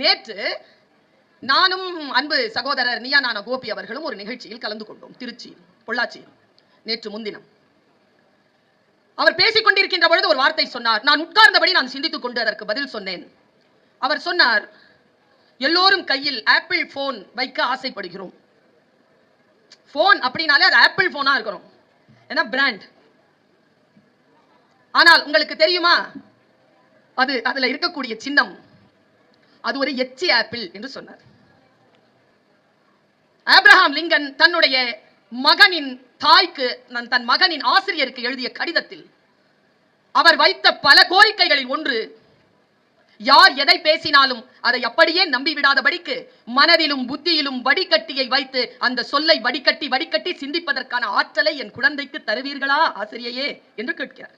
நேற்று நானும் அன்பு சகோதரர் நியா நான கோபி அவர்களும் ஒரு நிகழ்ச்சியில் கலந்து கொண்டோம். திருச்சி பொள்ளாச்சியில் நேற்று முன்தினம். அவர் பேசிக் கொண்டிருக்கின்ற பொழுது ஒரு வார்த்தை சொன்னார். நான் உட்கார்ந்தபடி நான் சிந்தித்துக் கொண்டு அதற்கு பதில் சொன்னேன். அவர் சொன்னார் எல்லோரும் கையில் ஆப்பிள் போன் வைக்க ஆசைப்படுகிறோம். போன் அப்படின்னாலே அது ஆப்பிள் போனா இருக்கிறோம் ஏன்னா பிராண்ட் ஆனால் உங்களுக்கு தெரியுமா? அது அதுல இருக்கக்கூடிய சின்னம். அது ஒரு எச்சி ஆப்பிள் என்று சொன்னார். ஆப்ரஹாம் லிங்கன் தன்னுடைய மகனின் தாய்க்கு தன் மகனின் ஆசிரியருக்கு எழுதிய கடிதத்தில் அவர் வைத்த பல கோரிக்கைகளில் ஒன்று யார் எதை பேசினாலும் அதை அப்படியே நம்பிவிடாதபடிக்கு மனதிலும் புத்தியிலும் வடிகட்டியை வைத்து அந்த சொல்லை வடிகட்டி வடிகட்டி சிந்திப்பதற்கான ஆற்றலை என் குழந்தைக்கு தருவீர்களா ஆசிரியையே என்று கேட்கிறார்.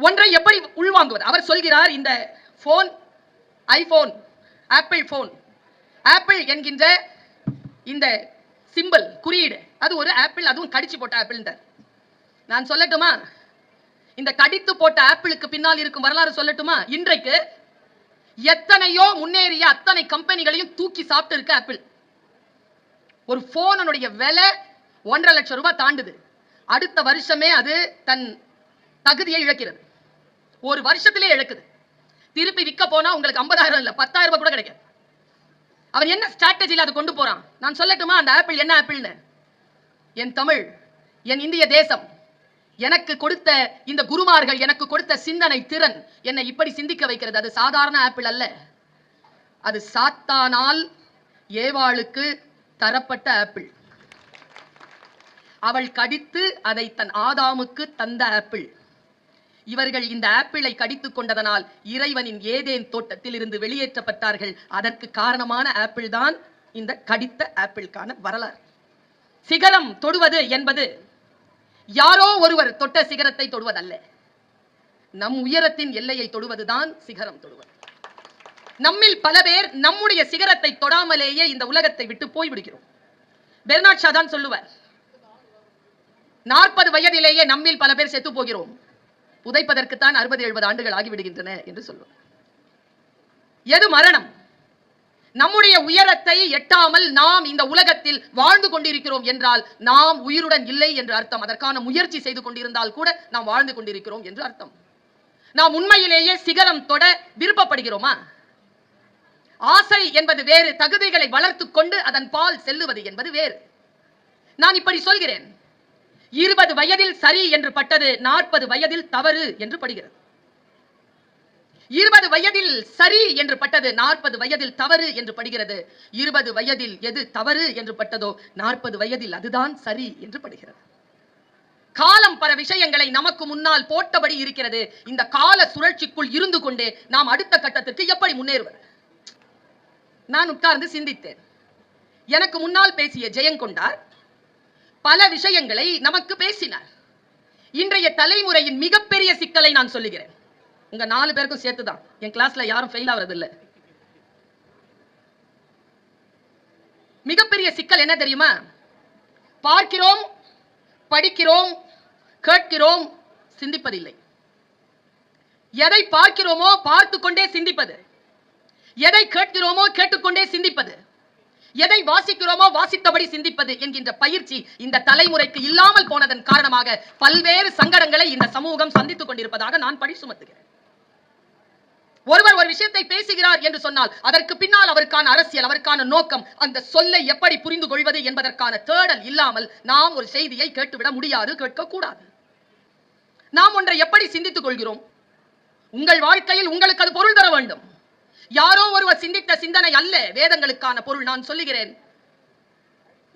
ஒன்றை எப்படி உள்வாங்குவது? அவர் சொல்கிறார் இந்த phone iPhone Apple phone. Apple என்கின்ற இந்த சிம்பிள் குறியீடு அது ஒரு ஆப்பிள் அதுவும் கடிச்சு போட்ட ஆப்பிள் நான் சொல்லட்டுமா? இந்த கடித்து போட்ட ஆப்பிளுக்கு பின்னால் இருக்கும் வரலாறு சொல்லட்டுமா? இன்றைக்கு எத்தனையோ முன்னேறிய அத்தனை கம்பெனிகளையும் தூக்கி சாப்பிட்டு இருக்கு ஆப்பிள். ஒரு போனனுடைய விலை ஒன்றரை லட்சம் ரூபாய் தாண்டுது. அடுத்த வருஷமே அது தன் தகுதியை இழக்கிறது. ஒரு வருஷத்திலே இழக்குது. திருப்பி விற்க போனா உங்களுக்கு ஐம்பதாயிரம் இல்ல பத்தாயிரம் ரூபாய் கூட கிடைக்காது. அவன் என்ன ஸ்ட்ராட்டஜியில் அதை கொண்டு போறான்? நான் சொல்லட்டுமா அந்த ஆப்பிள் என்ன ஆப்பிள்னு என் தமிழ் என் இந்திய தேசம் எனக்கு கொடுத்த இந்த குருமார்கள் எனக்கு கொடுத்த சிந்தனை திறன் என்னை இப்படி சிந்திக்க வைக்கிறது. அது சாதாரண ஆப்பிள் அல்ல. அது சாத்தானால் ஏவாளுக்கு தரப்பட்ட ஆப்பிள் அவள் கடித்து அதை தன் ஆதாமுக்கு தந்த ஆப்பிள் இவர்கள் இந்த ஆப்பிளை கடித்துக் கொண்டதனால் இறைவனின் ஏதேன் தோட்டத்தில் இருந்து வெளியேற்றப்பட்டார்கள். அதற்கு காரணமான ஆப்பிள் தான் இந்த கடித்த ஆப்பிளுக்கான வரலாறு. சிகரம் தொடுவது என்பது யாரோ ஒருவர் தொட்ட சிகரத்தை தொடுவதல்ல. நம் உயரத்தின் எல்லையை தொடுவதுதான் சிகரம் தொடுவது. நம்மில் பல பேர் நம்முடைய சிகரத்தை தொடாமலேயே இந்த உலகத்தை விட்டு போய்விடுகிறோம். பெர்னாட் ஷா தான் சொல்லுவார் நாற்பது வயதிலேயே நம்மில் பல பேர் செத்து போகிறோம். புதைப்பதற்குத்தான் அறுபது எழுபது ஆண்டுகள் ஆகிவிடுகின்றன என்று சொல்வார். எது மரணம்? நம்முடைய உயரத்தை எட்டாமல் நாம் இந்த உலகத்தில் வாழ்ந்து கொண்டிருக்கிறோம் என்றால் நாம் உயிருடன் இல்லை என்று அர்த்தம். அதற்கான முயற்சி செய்து கொண்டிருந்தால் கூட நாம் வாழ்ந்து கொண்டிருக்கிறோம் என்று அர்த்தம். நாம் உண்மையிலேயே சிகரம் தொட விருப்பப்படுகிறோமா? ஆசை என்பது வேறு தகுதிகளை வளர்த்துக் கொண்டு அதன் பால் செல்லுவது என்பது வேறு. நான் இப்படி சொல்கிறேன். இருபது வயதில் சரி என்று பட்டது நாற்பது வயதில் தவறு என்று படுகிறது. இருபது வயதில் சரி என்று பட்டது நாற்பது வயதில் தவறு என்று படுகிறது. இருபது வயதில் எது தவறு என்று பட்டதோ நாற்பது வயதில் அதுதான் சரி என்று படுகிறது. காலம் பல விஷயங்களை நமக்கு முன்னால் போட்டபடி இருக்கிறது. இந்த கால சுழற்சிக்குள் இருந்து கொண்டே நாம் அடுத்த கட்டத்திற்கு எப்படி முன்னேறுவது? நான் உட்கார்ந்து சிந்தித்தேன். எனக்கு முன்னால் பேசிய ஜெயங்கொண்டார் பல விஷயங்களை நமக்கு பேசினார். இன்றைய தலைமுறையின் மிகப்பெரிய சிக்கலை நான் சொல்லுகிறேன். உங்க நாலு பேருக்கும் சேர்த்துதான். என் கிளாஸ்ல யாரும் ஃபெயில் ஆகுறது இல்லை மிகப்பெரிய சிக்கல் என்ன தெரியுமா? பார்க்கிறோம் படிக்கிறோம் கேட்கிறோம் சிந்திப்பதில்லை. எதை பார்க்கிறோமோ பார்த்து கொண்டே சிந்திப்பது. எதை கேட்கிறோமோ கேட்டுக்கொண்டே சிந்திப்பது. எதை வாசிக்கிறோமோ வாசித்தபடி சிந்திப்பது என்கின்ற பயிற்சி இந்த தலைமுறைக்கு இல்லாமல் போனதன் காரணமாக பல்வேறு சங்கடங்களை இந்த சமூகம் சந்தித்துக் கொண்டிருப்பதாக நான் படி சுமத்துகிறேன். ஒருவர் ஒரு விஷயத்தை பேசுகிறார் என்று சொன்னால் அதற்கு பின்னால் அவருக்கான அரசியல் அவருக்கான நோக்கம் அந்த சொல்லை எப்படி புரிந்து கொள்வது என்பதற்கான தேடல் இல்லாமல் நாம் ஒரு செய்தியை கேட்டுவிட முடியாது கேட்கக்கூடாது. நாம் ஒன்றை எப்படி சிந்தித்துக் கொள்கிறோம்? உங்கள் வாழ்க்கையில் உங்களுக்கு அது பொருள் தர வேண்டும். யாரோ ஒருவர் சிந்தித்த சிந்தனை அல்ல வேதங்களுக்கான பொருள். நான் சொல்லுகிறேன்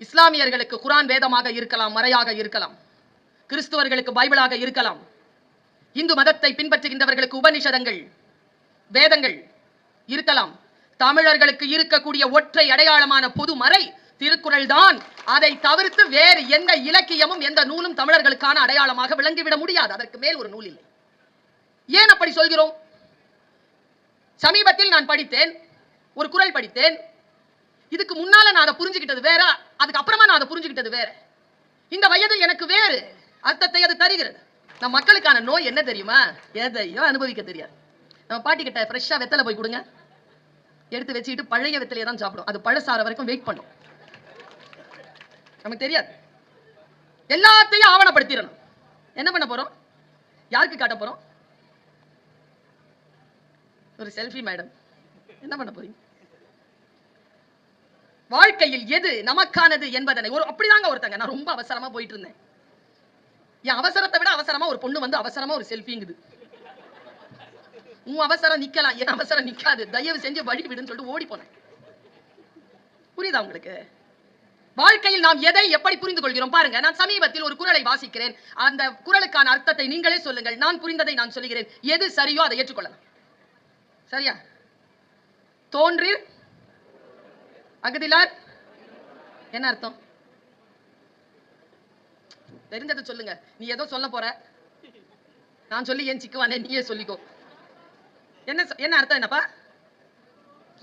இஸ்லாமியர்களுக்கு குரான் வேதமாக இருக்கலாம் மறையாக இருக்கலாம் கிறிஸ்துவர்களுக்கு பைபிளாக இருக்கலாம். இந்து மதத்தை பின்பற்றுகின்றவர்களுக்கு உபனிஷதங்கள் வேதங்கள் இருக்கலாம். தமிழர்களுக்கு இருக்கக்கூடிய ஒற்றை அடையாளமான பொது மறை திருக்குறள் தான் அதை தவிர்த்து வேறு எந்த இலக்கியமும் எந்த நூலும் தமிழர்களுக்கான அடையாளமாக விளங்கிவிட முடியாது. அதற்கு மேல் ஒரு நூல் இல்லை. ஏன் அப்படி சொல்கிறோம்? சமீபத்தில் நான் படித்தேன் ஒரு குறள் படித்தேன். இதுக்கு முன்னால நான் அதை புரிஞ்சுக்கிட்டது வேற அதுக்கு அப்புறமா நான் அதை புரிஞ்சுக்கிட்டது வேற. இந்த வயதில் எனக்கு வேறு அர்த்தத்தை அது தருகிறது. நம் மக்களுக்கான நோய் என்ன தெரியுமா? எதையோ அனுபவிக்க தெரியாது. நம்ம பாட்டி கிட்ட ஃப்ரெஷ்ஷாக வெத்தலை போய் கொடுங்க. எடுத்து வச்சுக்கிட்டு பழைய வெத்தலையை தான் சாப்பிடும். அது பழசார வரைக்கும் வெயிட் பண்ணும். நமக்கு தெரியாது. எல்லாத்தையும் ஆவணப்படுத்திடணும். என்ன பண்ண போறோம்? யாருக்கு காட்ட போறோம்? ஒரு செல்ஃபி மேடம் என்ன பண்ண போறீங்க? வாழ்க்கையில் எது நமக்கானது என்பதனை ஒரு அப்படிதாங்க ஒருத்தங்க. நான் ரொம்ப அவசரமா போயிட்டு இருந்தேன் என் அவசரத்தை விட அவசரமா ஒரு பொண்ணு வந்து அவசரமா ஒரு செல்ஃபிங்குது உன் அவசரம் நிக்கலாம் என் அவசரம் நிக்காது. தயவு செஞ்சு வழி விடுன்னு சொல்லிட்டு ஓடி போனேன். புரியுதா உங்களுக்கு? வாழ்க்கையில் நாம் எதை எப்படி புரிந்து கொள்கிறோம்? பாருங்க நான் சமீபத்தில் ஒரு குறளை வாசிக்கிறேன். அந்த குறளுக்கான அர்த்தத்தை நீங்களே சொல்லுங்கள். நான் புரிந்ததை நான் சொல்லுகிறேன். எது சரியோ அதை ஏற்றுக்கொள்ளலாம். சரியா? தோன்றில் அகதிலார். என்ன அர்த்தம்? தெரிஞ்சதை சொல்லுங்க. நீ ஏதோ சொல்ல போற. நான் சொல்லி ஏன் சிக்குவானே நீயே சொல்லிக்கோ. என்ன என்ன அர்த்தம் என்னப்பா?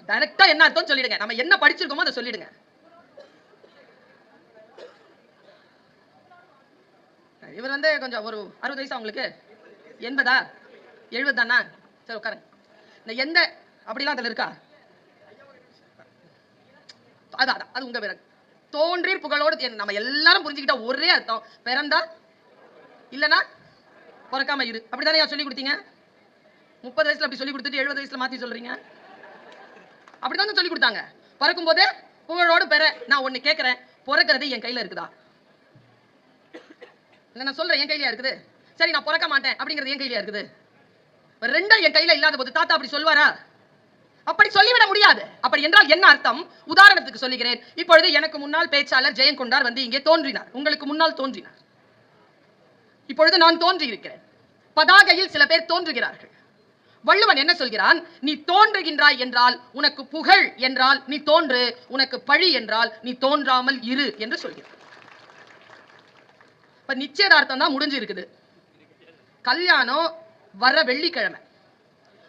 டைரக்டா என்ன அர்த்தம் சொல்லிடுங்க. நம்ம என்ன படிச்சிருக்கோமோ அதை சொல்லிடுங்க. இவர் வந்து கொஞ்சம் ஒரு அறுபது வயசா உங்களுக்கு எண்பதா? எழுபது தானா சரி உட்காருங்க. இந்த எந்த அப்படிலாம் அதில் இருக்கா? அதான் அதான் அது உங்க பிறகு தோன்றீர் புகழோடு நம்ம எல்லாரும் புரிஞ்சுக்கிட்டா ஒரே அர்த்தம். பிறந்தா இல்லனா பிறக்காம இரு. அப்படிதானே சொல்லி கொடுத்தீங்க? முப்பது வயசுல அப்படி சொல்லி கொடுத்துட்டு எழுபது வயசுல மாத்தி சொல்றீங்க? அப்படிதானே சொல்லி கொடுத்தாங்க. பறக்கும் போதே புகழோடு பெற. நான் ஒண்ணு கேட்கிறேன் பிறக்கிறது என் கையில இருக்குதா? நான் சொல்றேன். என் கையிலயா இருக்குது? சரி நான் பிறக்க மாட்டேன். அப்படிங்கிறது என் கையிலயா இருக்குது? ரெண்டும் என் கையில இல்லாத போது தாத்தா அப்படி சொல்வாரா? அப்படி சொல்லிவிட முடியாது. அப்படி என்றால் என்ன அர்த்தம்? உதாரணத்துக்கு சொல்லுகிறேன். இப்பொழுது எனக்கு முன்னால் பேச்சாளர் ஜெயங்கொண்டார் வந்து இங்கே தோன்றினார். உங்களுக்கு முன்னால் தோன்றினார். இப்பொழுது நான் தோன்றி இருக்கிறேன் பதாகையில் சில பேர் தோன்றுகிறார்கள். வள்ளுவன் என்ன சொல்கிறான்? நீ தோன்றுகின்றாய் என்றால் உனக்கு புகழ் என்றால் நீ தோன்று உனக்கு பழி என்றால் நீ தோன்றாமல் இரு என்று சொல்கிறான். இப்ப நிச்சயதார்த்தம் தான் முடிஞ்சு இருக்குது கல்யாணம் வர வெள்ளிக்கிழமை.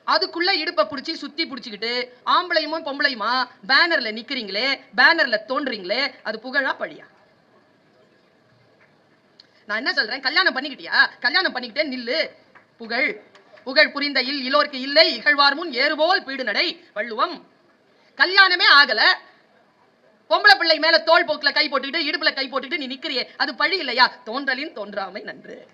அதுக்குள்ள இடுப்பை பிடிச்சி சுத்தி பிடிச்சிக்கிட்டு ஆம்பளையுமா பொம்பளையுமா பேனர்ல நிக்கிறீங்களே பேனர்ல தோன்றீங்களே அது புகழா பழியா? நான் என்ன சொல்றேன்? கல்யாணம் பண்ணிக்கிட்டியா? கல்யாணம் பண்ணிக்கிட்டே நில்லு. புகழ். புகழ் புரிந்த இல் இலோர்க்கு இல்லை இகழ்வார் முன் ஏறுபோல் பீடு நடை வள்ளுவம். கல்யாணமே ஆகல. பொம்பளை பிள்ளை மேல தோல் போக்குல கை போட்டுக்கிட்டு இடுப்புல கை போட்டுக்கிட்டு நீ நிக்கிறியே. அது பழி இல்லையா? தோன்றலின் தோன்றாமை நன்று.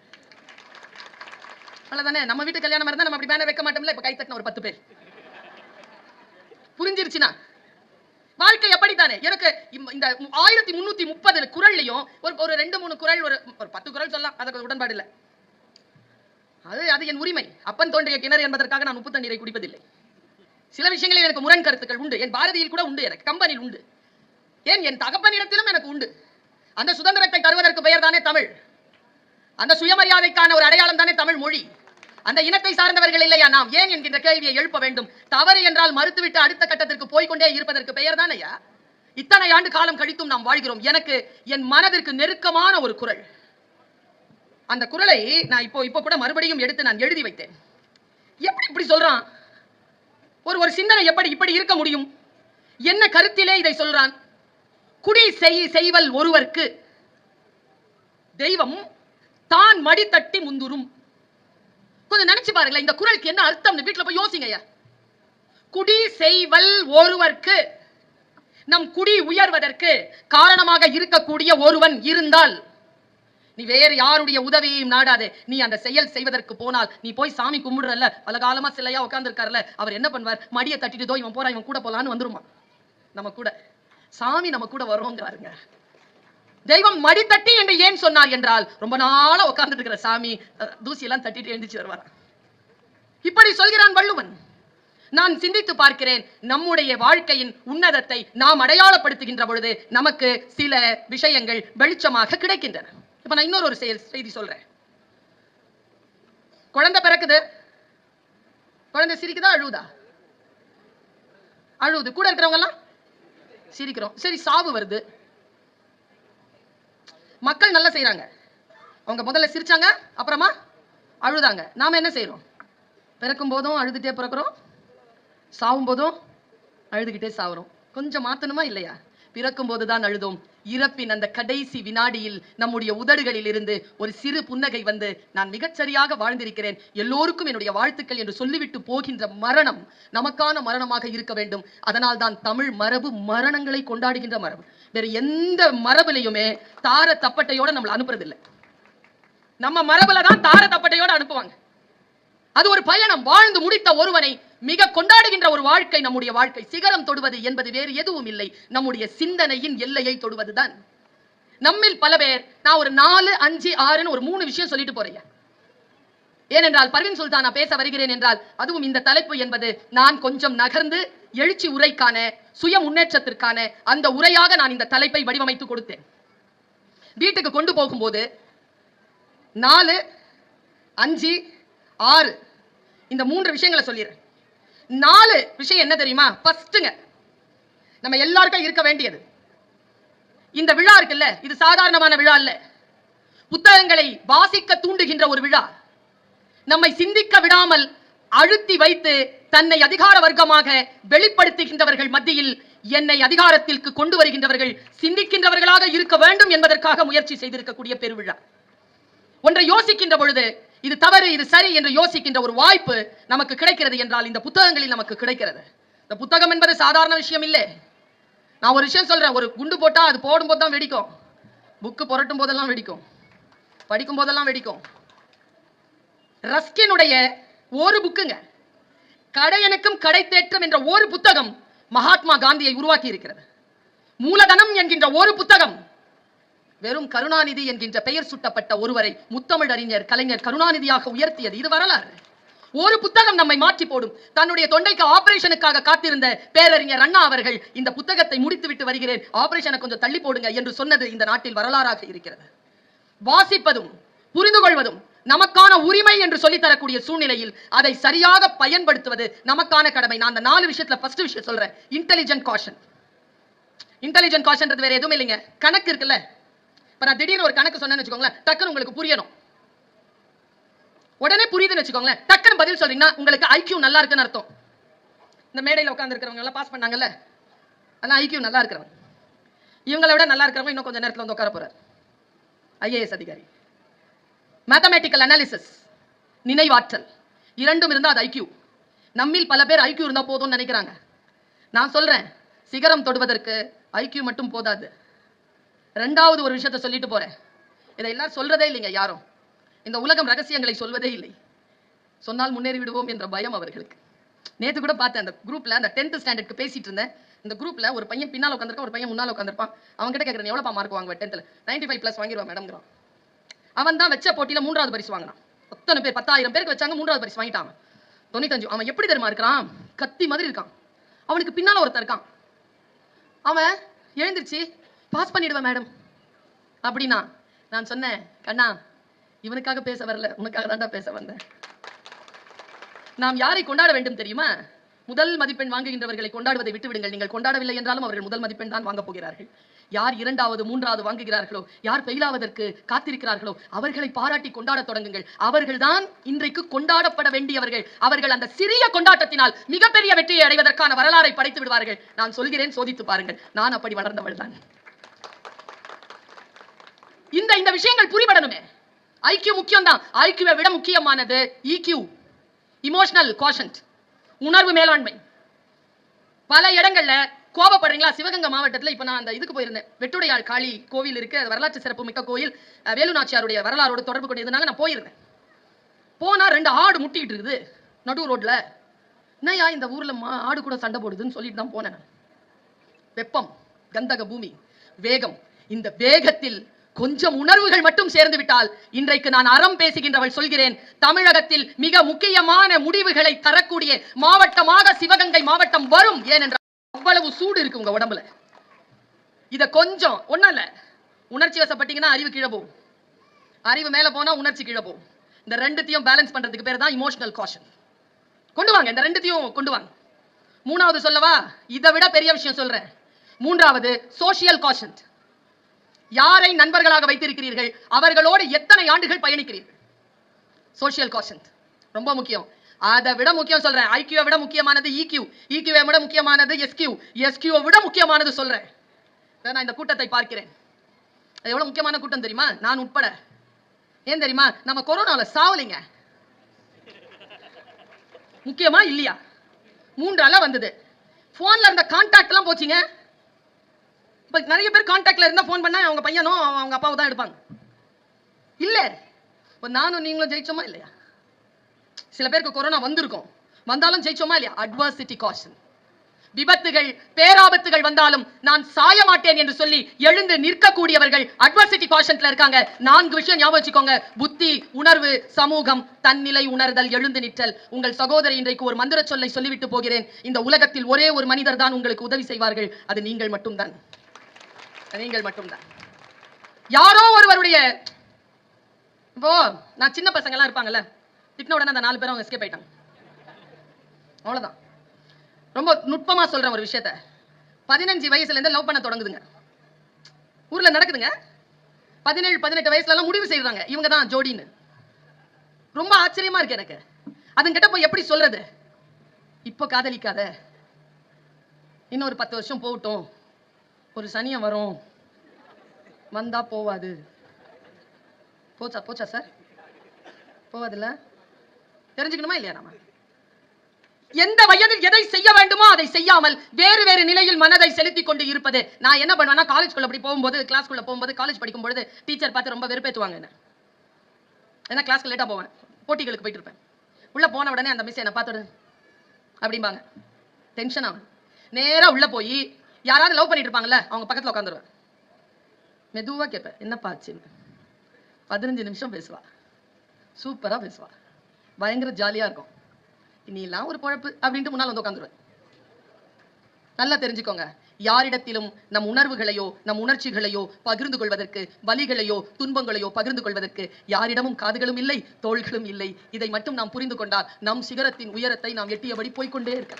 அவ்வளவுதானே? நம்ம வீட்டு கல்யாணம் இருந்தா நம்ம அப்படி பேனர் வைக்க மாட்டோம்ல? இப்ப கை தட்டின ஒரு பத்து பேர். புரிஞ்சிருச்சுனா? வாழ்க்கை அப்படித்தானே? எனக்கு இந்த ஆயிரத்தி முன்னூத்தி முப்பது குரல்லையும் ஒரு ஒரு ரெண்டு மூணு குரல் ஒரு ஒரு பத்து குரல் சொல்லலாம். அதுக்கு உடன்பாடு இல்லை. அது அது என் உரிமை. அப்பன் தோன்றிய கிணறு என்பதற்காக நான் உப்பு தண்ணீரை குடிப்பதில்லை. சில விஷயங்களில் எனக்கு முரண் கருத்துக்கள் உண்டு. என் பாரதியில் கூட உண்டு எனக்கு. கம்பனில் உண்டு. ஏன் என் தகப்பனிடத்திலும் எனக்கு உண்டு. அந்த சுதந்திரத்தை தருவதற்கு பெயர் தானே தமிழ். அந்த சுயமரியாதைக்கான ஒரு அடையாளம் தானே தமிழ் மொழி. அந்த இனத்தை சார்ந்தவர்கள் இல்லையா நாம்? ஏன் என்கின்ற கேள்வியை எழுப்ப வேண்டும்? தவறு என்றால் மறுத்துவிட்டு அடுத்த கட்டத்திற்கு போய்கொண்டே இருப்பதற்கு பெயர் தானையா இத்தனை ஆண்டு காலம் கழித்தும் நாம் வாழ்கிறோம். எனக்கு என் மனதிற்கு நெருக்கமான ஒரு குரல். அந்த குரலை நான் இப்போ இப்போ கூட மறுபடியும் எடுத்து நான் எழுதி வைத்தேன். எப்படி இப்படி சொல்றான்? ஒரு ஒரு சிந்தனை எப்படி இப்படி இருக்க முடியும்? என்ன கருத்திலே இதை சொல்றான்? குடி செய் செய்வல் ஒருவர்க்கு தெய்வம் தான் மடி தட்டி முந்துரும். கொஞ்சம் நினைச்சு பாருங்களேன் இந்த குரலுக்கு என்ன அர்த்தம் வீட்டுல போய் யோசிங்க ஐயா குடி செய்வல் ஒருவர்க்கு நம் குடி உயர்வதற்கு காரணமாக இருக்கக்கூடிய ஒருவன் இருந்தால் நீ வேறு யாருடைய உதவியையும் நாடாதே. நீ அந்த செயல் செய்வதற்கு போனால் நீ போய் சாமி கும்பிடுறல்ல பல காலமா சிலையா உட்கார்ந்துருக்காருல அவர் என்ன பண்ணுவார்? மடியை தட்டிட்டு தோ இவன் போறான் இவன் கூட போலான்னு வந்துருமா நம்ம கூட. சாமி நம்ம கூட வருவோங்கிறாருங்க. தெய்வம் மடி தட்டி என்று ஏன் சொன்னார் என்றால் ரொம்ப நாளா உட்கார்ந்துட்டு இருக்கிற சாமி தூசியெல்லாம் தட்டிட்டு எழுந்திரிச்சு வருவார் இப்படி சொல்கிறான் வள்ளுவன். நான் சிந்தித்து பார்க்கிறேன் நம்முடைய வாழ்க்கையின் உன்னதத்தை நாம் அடையாளப்படுத்துகின்ற பொழுது நமக்கு சில விஷயங்கள் வெளிச்சமாக கிடைக்கின்றன. இப்ப நான் இன்னொரு ஒரு செயல் செய்தி சொல்றேன். குழந்தை பிறக்குது. குழந்தை சிரிக்குதா அழுவுதா? அழுவுது. கூட இருக்கிறவங்க எல்லாம் சிரிக்கிறோம். சரி சாவு வருது. மக்கள் நல்லா செய்கிறாங்க அவங்க முதல்ல சிரிச்சாங்க அப்புறமா அழுதாங்க. நாம என்ன செய்கிறோம் பிறக்கும் போதும் அழுதுகிட்டே பிறக்கிறோம். சாவும் போதும் அழுதுகிட்டே சாகுறோம் கொஞ்சம் மாற்றணுமா இல்லையா? பிறக்கும் போதுதான் அழுதோம். இறப்பின் அந்த கடைசி வினாடியில் நம்முடைய உதடுகளில் இருந்து ஒரு சிறு புன்னகை வந்து நான் மிகச்சரியாக வாழ்ந்திருக்கிறேன். எல்லோருக்கும் என்னுடைய வாழ்த்துக்கள் என்று சொல்லிவிட்டு போகின்ற மரணம் நமக்கான மரணமாக இருக்க வேண்டும். அதனால் தான் தமிழ் மரபு மரணங்களை கொண்டாடுகின்ற மரபு. வேற எந்த மரபுலையுமே தார தப்பட்டையோட நம்மளை அனுப்புறதில்லை. நம்ம மரபுல தான் தார தப்பட்டையோட அனுப்புவாங்க. அது ஒரு பயணம். வாழ்ந்து முடித்த ஒருவனை மிக கொண்டாடுகின்ற ஒரு வாழ்க்கை நம்முடைய வாழ்க்கை. சிகரம் தொடுவது என்பது வேறு எதுவும் இல்லை. நம்முடைய சிந்தனையின் எல்லையை தொடுவதுதான். நம்மில் பல பேர் நான் ஒரு நாலு அஞ்சு ஆறுன்னு ஒரு மூணு விஷயம் சொல்லிட்டு போறேன் ஏனென்றால் பர்வீன் சுல்தானா பேச வருகிறேன் என்றால் அதுவும் இந்த தலைப்பு என்பது நான் கொஞ்சம் நகர்ந்து எழுச்சி உரைக்கான சுய முன்னேற்றத்திற்கான அந்த உரையாக நான் இந்த தலைப்பை வடிவமைத்து கொடுத்தேன். வீட்டுக்கு கொண்டு போகும்போது நாலு அஞ்சு ஆறு இந்த மூன்று விஷயங்களை சொல்லிடுறேன். நாலு விஷயம் என்ன தெரியுமா? ஃபர்ஸ்ட்டுங்க நம்ம எல்லாருக்கும் இருக்க வேண்டியது. இந்த விழா இருக்குல்ல இது சாதாரணமான விழா இல்ல புத்தகங்களை வாசிக்க தூண்டுகின்ற ஒரு விழா. நம்மை சிந்திக்க விடாமல் அழுத்தி வைத்து தன்னை அதிகார வர்க்கமாக வெளிப்படுத்துகின்றவர்கள் மத்தியில் என்னை அதிகாரத்திற்கு கொண்டு வருகின்றவர்கள் சிந்திக்கின்றவர்களாக இருக்க வேண்டும் என்பதற்காக முயற்சி செய்திருக்கக்கூடிய பெருவிழா. ஒன்றை யோசிக்கின்ற பொழுது இது தவறு இது சரி என்று யோசிக்கின்ற ஒரு வாய்ப்பு நமக்கு கிடைக்கிறது என்றால் இந்த புத்தகங்களில் நமக்கு கிடைக்கிறது. இந்த புத்தகம் என்பது சாதாரண விஷயம் இல்லை. நான் ஒரு விஷயம் சொல்றேன். ஒரு குண்டு போட்டா அது போடும்போது தான் வெடிக்கும். புக்கு புரட்டும் போதெல்லாம் வெடிக்கும். படிக்கும் போதெல்லாம் வெடிக்கும். ரஸ்கினுடைய ஒரு புக்குங்க. கடையனுக்கும் கடை தேற்றம் என்ற ஒரு புத்தகம் மகாத்மா காந்தியை உருவாக்கி இருக்கிறது மூலதனம் என்கின்ற ஒரு புத்தகம் வெறும் கருணாநிதி என்கின்ற பெயர் சுட்டப்பட்ட ஒருவரை முத்தமிழ் அறிஞர் கலைஞர் கருணாநிதியாக உயர்த்தியது இது வரலாறு. ஒரு புத்தகம் நம்மை மாற்றி போடும். தன்னுடைய தொண்டைக்கு ஆபரேஷனுக்காக காத்திருந்த பேரறிஞர் அண்ணா அவர்கள் இந்த புத்தகத்தை முடித்துவிட்டு வருகிறேன். ஆபரேஷனை கொஞ்சம் தள்ளி போடுங்க என்று சொன்னது இந்த நாட்டில் வரலாறாக இருக்கிறது. வாசிப்பதும் புரிந்து கொள்வதும் நமக்கான உரிமை என்று சொல்லித்தரக்கூடிய சூழ்நிலையில் அதை சரியாக பயன்படுத்துவது நமக்கான கடமை. நான் அந்த நாலு விஷயத்துல ஃபர்ஸ்ட் விஷயம் சொல்றேன். இன்டெலிஜென்ட் காஷன் இன்டெலிஜென்ட் காஷன்றது வேற எதுவும் இல்லைங்க. கணக்கு இருக்குல்ல? நான் திடீர்னு ஒரு கணக்கு சொன்னேன்னு வச்சுக்கோங்களேன் டக்குன்னு உங்களுக்கு புரியணும். உடனே புரியுதுன்னு வச்சுக்கோங்களேன் டக்குன்னு பதில் சொல்றீங்கன்னா உங்களுக்கு ஐக்கியூ நல்லா இருக்குன்னு அர்த்தம். இந்த மேடையில் உட்காந்துருக்கிறவங்க எல்லாம் பாஸ் பண்ணாங்கல்ல? அதெல்லாம் ஐக்கியூ நல்லா இருக்கிறவங்க. இவங்களை விட நல்லா இருக்கிறவங்க இன்னும் கொஞ்சம் நேரத்தில் வந்து உட்கார போறார். ஐஏஎஸ் அதிகாரி. மேத்தமேட்டிக்கல் அனாலிசிஸ் நினைவாற்றல். இரண்டும் இருந்தால் அது ஐக்கியூ நம்மில் பல பேர் ஐக்கியூ இருந்தால் போதும்னு நினைக்கிறாங்க. நான் சொல்றேன் சிகரம் தொடுவதற்கு ஐக்கியூ மட்டும் போதாது. ரெண்டாவது ஒரு விஷயத்தை சொல்லிட்டு போறேன். இதையெல்லாம் சொல்றதே இல்லைங்க யாரும். இந்த உலகம் ரகசியங்களை சொல்வதே இல்லை. சொன்னால் முன்னேறி விடுவோம் என்ற பயம் அவர்களுக்கு. நேத்து கூட பார்த்தேன் அந்த குரூப்ல அந்த டென்த் ஸ்டாண்டர்ட்க்கு பேசிட்டு இருந்தேன். இந்த குரூப்ல ஒரு பையன் பின்னால் உட்காந்துருக்கான் ஒரு பையன் முன்னால் உட்காந்துருப்பான் அவங்க கிட்ட கேட்கறேன் எவ்வளோ மார்க் வாங்குவேன் டென்த்தில் நைன்டி ஃபைவ் ப்ளஸ் வாங்கிடுவான் மேடம்ங்கிறான் அவன் தான் வச்ச போட்டியில மூன்றாவது பரிசு வாங்கினான். அத்தனை பேர் பத்தாயிரம் பேருக்கு வச்சாங்க மூன்றாவது பரிசு வாங்கிட்டான் தொண்ணூத்தஞ்சு அவன் எப்படி தெரியுமா இருக்கிறான்? கத்தி மாதிரி இருக்கான். அவனுக்கு பின்னால ஒருத்தன் இருக்கான். அவன் எழுந்திருச்சு பாஸ் பண்ணிடுவேன் மேடம் அப்படின்னா நான் சொன்னேன் கண்ணா இவனுக்காக பேச வரல. உனக்காக தான்டா பேச வந்தேன். நாம் யாரை கொண்டாட வேண்டும் தெரியுமா? முதல் மதிப்பெண் வாங்குகின்றவர்களை கொண்டாடுவதை விட்டுவிடுங்கள். நீங்கள் கொண்டாடவில்லை என்றாலும் அவர்கள் முதல் மதிப்பெண் தான் வாங்கப் போகிறார்கள். யார் இரண்டாவது மூன்றாவது வாங்குகிறார்களோ யார் ஃபெயிலாவதற்கு காத்திருக்கிறார்களோ அவர்களை பாராட்டி கொண்டாடத் தொடங்குங்கள். அவர்கள்தான் இன்றைக்கு கொண்டாடப்பட வேண்டியவர்கள். அவர்கள் அந்த சிறிய கொண்டாட்டத்தினால் மிகப்பெரிய வெற்றியை அடைவதற்கான வரலாறை படைத்து விடுவார்கள். நான் சொல்கிறேன் சோதித்து பாருங்கள். நான் அப்படி வளர்ந்தவள் தான் இந்த இந்த விஷயங்கள் புரிபடணுமே. ஐக்கியூ முக்கியம் தான் ஐக்கியூவை விட முக்கியமானது இக்யூ இமோஷனல் கோஷன்ட் உணர்வு மேலாண்மை. பல இடங்கள்ல கோபப்படுறீங்களா சிவகங்கை மாவட்டத்துல இப்ப நான் அந்த இதுக்கு போயிருந்தேன். வெட்டுடையாள் காளி கோவில் இருக்கு. அது வரலாற்று சிறப்பு மிக்க கோயில். வேலுநாச்சியாருடைய வரலாறோட தொடர்பு கொண்டிருந்தாங்க. நான் போயிருந்தேன். போனா ரெண்டு ஆடு முட்டிக்கிட்டு இருக்குது. நடு ரோட்ல. என்னய்யா இந்த ஊர்ல மா- ஆடு கூட சண்டை போடுதுன்னு சொல்லிட்டு தான் போனேன் வெப்பம் கந்தக பூமி வேகம். இந்த வேகத்தில் கொஞ்சம் உணர்வுகள் மட்டும் சேர்ந்து விட்டால் இன்றைக்கு நான் அறம் பேசுகின்றவள் சொல்கிறேன். தமிழகத்தில் மிக முக்கியமான முடிவுகளை தரக்கூடிய மாவட்டமாக சிவகங்கை மாவட்டம் வரும். ஏனென்றால் அவ்வளவு சூடு இருக்கு உங்க உடம்புல. இத கொஞ்சம் ஒன்னும் இல்ல. உணர்ச்சி வசப்பட்டீங்கன்னா அறிவு கிழப்போம். அறிவு மேல போனா உணர்ச்சி கிழப்போம். போகும் இந்த ரெண்டுத்தையும் பேலன்ஸ் பண்றதுக்கு பேர் தான் இமோஷனல் காஷன் கொண்டு வாங்க இந்த ரெண்டுத்தையும் கொண்டு வாங்க. மூணாவது சொல்லவா? இதை விட பெரிய விஷயம் சொல்றேன். மூன்றாவது சோஷியல் காஷன் யாரை நண்பர்களாக வைத்திருக்கிறீர்கள்? அவர்களோடு எத்தனை ஆண்டுகள் பயணிக்கிறீர்கள்? சோஷியல் காஷன் ரொம்ப முக்கியம். அதை விட முக்கியம் சொல்றேன். ஐக்கியூவை விட முக்கியமானது இக்யூ இக்யூவை விட முக்கியமானது எஸ்கியூ எஸ்கியூவை விட முக்கியமானது சொல்றேன். நான் இந்த கூட்டத்தை பார்க்கிறேன். அது எவ்வளவு முக்கியமான கூட்டம் தெரியுமா? நான் உட்பட. ஏன் தெரியுமா? நம்ம கொரோனால சாவலிங்க. முக்கியமா இல்லையா? மூன்று அலை வந்தது. போன்ல இருந்த கான்டாக்ட் எல்லாம் போச்சுங்க. இப்போ நிறைய பேர் கான்டாக்ட்ல இருந்தால் ஃபோன் பண்ணால் அவங்க பையனும் அவங்க- அப்பாவை தான் எடுப்பாங்க. இல்லை. இப்போ நானும் நீங்களும் ஜெயிச்சோமா இல்லையா? சில பேருக்கு கொரோனா வந்திருக்கும். வந்தாலும் ஜெயிச்சோமா இல்லையா? அட்வர்சிட்டி காஷன் விபத்துகள் பேராபத்துகள் வந்தாலும் நான் சாய மாட்டேன் என்று சொல்லி எழுந்து நிற்கக்கூடியவர்கள் அட்வர்சிட்டி காஷன்ல இருக்காங்க. நான்கு விஷயம் ஞாபகம் வச்சுக்கோங்க. புத்தி உணர்வு சமூகம் தன்னிலை உணர்தல் எழுந்து நிற்றல். உங்கள் சகோதரி இன்றைக்கு ஒரு மந்திர சொல்லை சொல்லிவிட்டு போகிறேன். இந்த உலகத்தில் ஒரே ஒரு மனிதர் தான் உங்களுக்கு உதவி செய்வார்கள். அது நீங்கள் மட்டும்தான். நீங்கள் மட்டும்தான். யாரோ ஒருவருடைய இப்போ நான் சின்ன பசங்க எல்லாம் இருப்பாங்கல்ல திட்டின உடனே அந்த நாலு பேரும் அவங்க எஸ்கேப் ஆயிட்டாங்க. அவ்வளவுதான். ரொம்ப நுட்பமா சொல்றேன் ஒரு விஷயத்த. பதினஞ்சு வயசுல இருந்து லவ் பண்ண தொடங்குதுங்க. ஊர்ல நடக்குதுங்க. பதினேழு பதினெட்டு வயசுல எல்லாம் முடிவு செய்யறாங்க இவங்க தான் ஜோடின்னு. ரொம்ப ஆச்சரியமா இருக்கு எனக்கு. அதுங்கிட்ட போய் எப்படி சொல்றது? இப்போ காதலிக்காத. இன்னொரு பத்து வருஷம் போகட்டும். ஒரு சனியம் வரும். வந்தா போவாது. போச்சா போச்சா சார் போவாதுல்ல. தெரிஞ்சுக்கணுமா இல்லையா நம்ம? எந்த வயதில் எதை செய்ய வேண்டுமோ அதை செய்யாமல் வேறு வேறு நிலையில் மனதை செலுத்தி கொண்டு இருப்பது. நான் என்ன பண்ணுவேன்னா காலேஜ்குள்ள அப்படி போகும்போது கிளாஸ்க்குள்ள போகும்போது காலேஜ் படிக்கும் பொழுது டீச்சர் பார்த்து ரொம்ப வெறுப்பேற்றுவாங்க என்ன. ஏன்னா கிளாஸ்க்கு லேட்டா போவேன். போட்டிகளுக்கு போயிட்டு இருப்பேன். உள்ள போன உடனே அந்த மிஸ் என்னை பார்த்துடு. அப்படிம்பாங்க. டென்ஷன் ஆகும். நேரா உள்ள போய் யாராவது லவ் பண்ணிட்டு இருப்பாங்கல்ல அவங்க பக்கத்துல உட்காந்துருவேன் மெதுவா கேட்பேன் என்னப்பா ஆச்சுன்னு பதினஞ்சு நிமிஷம் பேசுவா. சூப்பரா பேசுவா. பயங்கர ஜாலியா இருக்கும். இனியெல்லாம் ஒரு பொழப்பு அப்படின்ட்டு முன்னால் வந்து உட்காந்துருவேன் நல்லா தெரிஞ்சுக்கோங்க யாரிடத்திலும் நம் உணர்வுகளையோ நம் உணர்ச்சிகளையோ பகிர்ந்து கொள்வதற்கு வலிகளையோ துன்பங்களையோ பகிர்ந்து கொள்வதற்கு யாரிடமும் காதுகளும் இல்லை தோள்களும் இல்லை. இதை மட்டும் நாம் புரிந்து கொண்டால் நம் சிகரத்தின் உயரத்தை நாம் எட்டியபடி போய்க்கொண்டே இருக்க